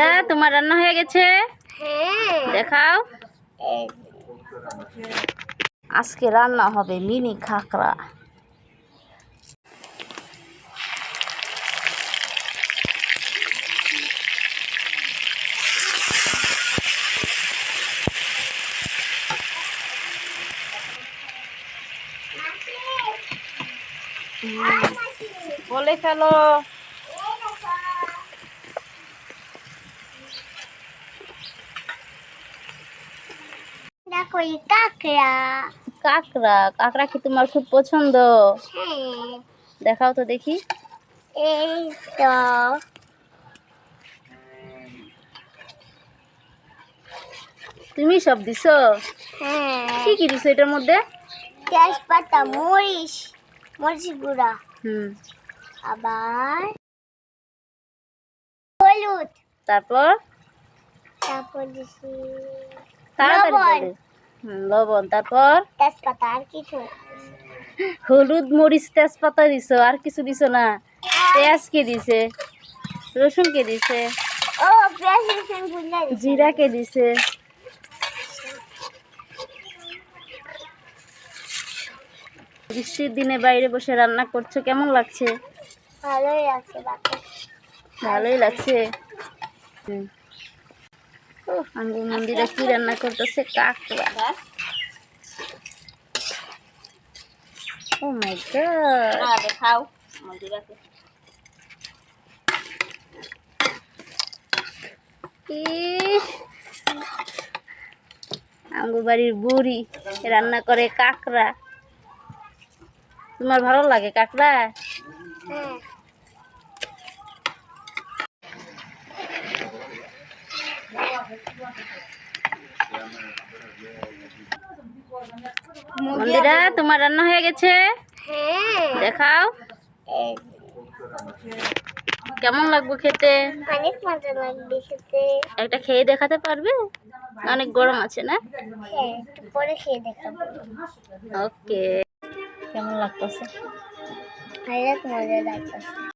মন্দিরা তোমার রান্না হয়ে গেছে? হ্যাঁ। দেখাও। আজকে রান্না হবে মিনি খাকরা বলে ফেলো। দেখো এই কাকড়া। কাকড়া কাকড়া কি তোমার খুব পছন্দ? হ্যাঁ। দেখাও তো দেখি। এই তো। তুমি সব দিছো? হ্যাঁ। কি কি দিছো এটার মধ্যে? তেজপাতা মরিচ মরিচ গুঁড়া। হুম। আবার হলুদ। তারপর? তারপর দিছি তাড়াতাড়ি লবণ। লবণ তারপর? তেজপাতা আর কিছু হলুদ মরিচ তেজপাতা দিছো আর কিছু দিছো না? পেঁয়াজ কে দিছে? রসুন কে দিছি? জিরা কে দিছে? বৃষ্টির দিনে বাইরে বসে রান্না করছ কেমন লাগছে? ভালোই লাগছে ভালোই লাগছে। হুম। ও আঙ্গুর মন্দিরে কি রান্না করতেছে কাকড়া ও মাই গড। দেখাও ইস, আঙ্গুর বাড়ির বুড়ি রান্না করে কাকড়া। তোমার ভালো লাগে কাকড়া? মন্দিরা তোমার রান্না হয়ে গেছে? হ্যাঁ। দেখাও। কেমন লাগবে খেতে? অনেক মজা লাগবে খেতে। একটা খেয়ে দেখাতে পারবে? অনেক গরম আছে না? হ্যাঁ পরে খেয়ে দেখাবো। ওকে। কেমন লাগতেছে? অনেক মজা লাগতেছে।